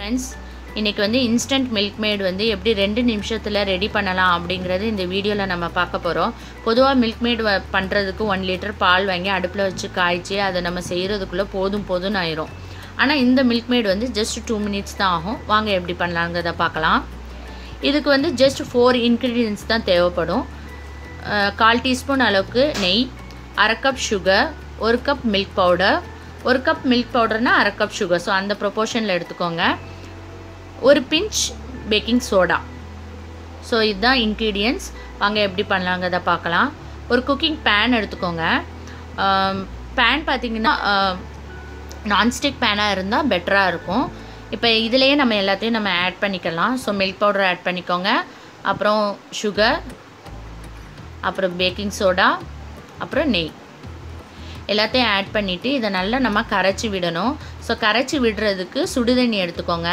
Friends இன்றைக்கி வந்து instant milk mat வந்து எப்படி ரெண்டு நிமிஷத்தில் ரெடி பண்ணலாம் அப்படிங்கிறது இந்த வீடியோவில் நம்ம பார்க்க போகிறோம் பொதுவாக மில்க் மேட் பண்ணுறதுக்கு ஒன் லிட்டர் பால் வாங்கி அடுப்பில் வச்சு காய்ச்சி அதை நம்ம செய்கிறதுக்குள்ளே போதும் போதும்னு ஆயிரும். ஆனால் இந்த மில்க் மேட் வந்து ஜஸ்ட் டூ மினிட்ஸ் தான் ஆகும். வாங்க எப்படி பண்ணலாங்கிறத பார்க்கலாம். இதுக்கு வந்து ஜஸ்ட் ஃபோர் இன்க்ரீடியன்ஸ் தான் தேவைப்படும். கால் டீஸ்பூன் அளவுக்கு நெய் அரை கப் சுகர் ஒரு கப் மில்க் பவுடர் ஒரு கப் மில்க் பவுடர்னால் அரை கப் சுகர் ஸோ அந்த ப்ரொபோர்ஷனில் எடுத்துக்கோங்க. ஒரு பிஞ்ச் பேக்கிங் சோடா ஸோ இதுதான் இன்க்ரீடியன்ஸ் வாங்க எப்படி பண்ணலாங்கிறத பார்க்கலாம். ஒரு குக்கிங் பேன் எடுத்துக்கோங்க. பேன் பார்த்திங்கன்னா நான்ஸ்டிக் பேனாக இருந்தால் பெட்டராக இருக்கும். இப்போ இதுலேயே நம்ம எல்லாத்தையும் நம்ம ஆட் பண்ணிக்கலாம். ஸோ மில்க் பவுடர் ஆட் பண்ணிக்கோங்க. அப்புறம் சுகர் அப்புறம் பேக்கிங் சோடா அப்புறம் நெய். எல்லாத்தையும் ஆட் பண்ணிவிட்டு இதை நல்லா நம்ம கரைச்சி விடணும். ஸோ கரைச்சி விடுறதுக்கு சுடுதண்ணி எடுத்துக்கோங்க.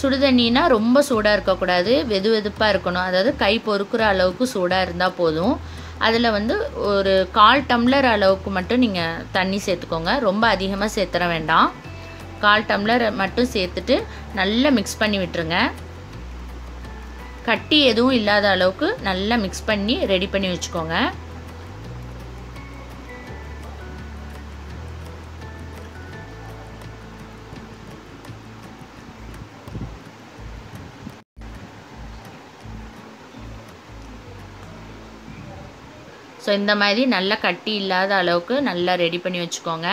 சுடுதண்ணினா ரொம்ப சூடாக இருக்கக்கூடாது வெது வெதுப்பாக இருக்கணும். அதாவது கை பொறுக்கிற அளவுக்கு சூடாக இருந்தால் போதும். அதில் வந்து ஒரு கால் டம்ளர் அளவுக்கு மட்டும் நீங்கள் தண்ணி சேர்த்துக்கோங்க. ரொம்ப அதிகமாக சேர்த்துற வேண்டாம். கால் டம்ளர் மட்டும் சேர்த்துட்டு நல்லா மிக்ஸ் பண்ணி விட்டுருங்க. கட்டி எதுவும் இல்லாத அளவுக்கு நல்லா மிக்ஸ் பண்ணி ரெடி பண்ணி வச்சுக்கோங்க. ஸோ இந்த மாதிரி நல்லா கட்டி இல்லாத அளவுக்கு நல்லா ரெடி பண்ணி வச்சுக்கோங்க.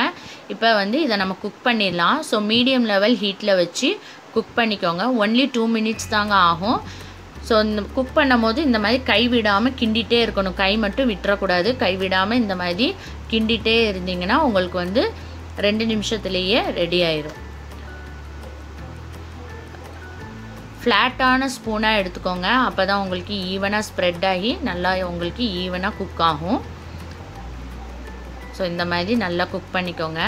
இப்போ வந்து இதை நம்ம குக் பண்ணிடலாம். ஸோ மீடியம் லெவல் ஹீட்டில் வச்சு குக் பண்ணிக்கோங்க. ஒன்லி டூ மினிட்ஸ் தாங்க ஆகும். ஸோ இந்த குக் பண்ணும் போது இந்த மாதிரி கை விடாமல் கிண்டிகிட்டே இருக்கணும். கை மட்டும் விட்டுறக்கூடாது. கை விடாமல் இந்த மாதிரி கிண்டிகிட்டே இருந்தீங்கன்னா உங்களுக்கு வந்து ரெண்டு நிமிஷத்துலேயே ரெடி ஆயிரும். ஃப்ளாட்டான ஸ்பூனாக எடுத்துக்கோங்க. அப்போ தான் உங்களுக்கு ஈவனாக ஸ்ப்ரெட் ஆகி நல்லா உங்களுக்கு ஈவனாக குக் ஆகும். ஸோ இந்த மாதிரி நல்லா குக் பண்ணிக்கோங்க.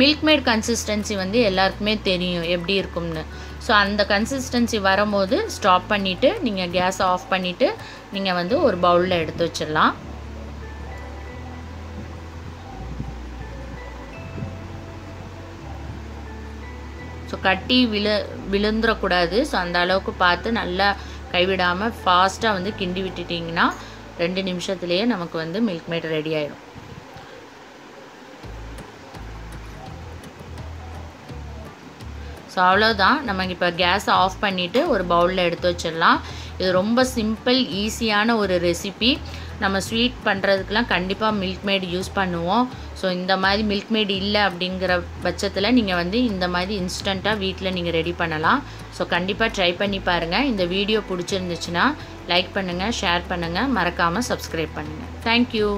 மில்க் மேட் கன்சிஸ்டன்சி வந்து எல்லாருக்குமே தெரியும் எப்படி இருக்கும்னு. ஸோ அந்த கன்சிஸ்டன்சி வரும்போது ஸ்டாப் பண்ணிவிட்டு நீங்கள் கேஸ் ஆஃப் பண்ணிவிட்டு நீங்கள் வந்து ஒரு பவுலில் எடுத்து வச்சிடலாம். ஸோ கட்டி விழு விழுந்துடக்கூடாது ஸோ அந்த அளவுக்கு பார்த்து நல்லா கைவிடாமல் ஃபாஸ்ட்டாக வந்து கிண்டி விட்டுட்டிங்கன்னா ரெண்டு நிமிஷத்துலேயே நமக்கு வந்து மில்க் மேட் ரெடி ஆயிடும் ஸோ அவ்வளோதான் நம்ம இப்போ கேஸை ஆஃப் பண்ணிவிட்டு ஒரு பவுலில் எடுத்து வச்சிடலாம். இது ரொம்ப சிம்பிள் ஈஸியான ஒரு ரெசிபி நம்ம ஸ்வீட் பண்ணுறதுக்கெலாம் கண்டிப்பாக மில்க் மேட் யூஸ் பண்ணுவோம். ஸோ இந்த மாதிரி மில்க் மேட் இல்லை அப்படிங்கிற பட்சத்தில் நீங்கள் வந்து இந்த மாதிரி இன்ஸ்டண்ட்டாக வீட்டில் நீங்கள் ரெடி பண்ணலாம். ஸோ கண்டிப்பாக ட்ரை பண்ணி பாருங்கள் இந்த வீடியோ பிடிச்சிருந்துச்சுன்னா லைக் பண்ணுங்கள் ஷேர் பண்ணுங்கள் மறக்காமல் சப்ஸ்கிரைப் பண்ணுங்கள் தேங்க்யூ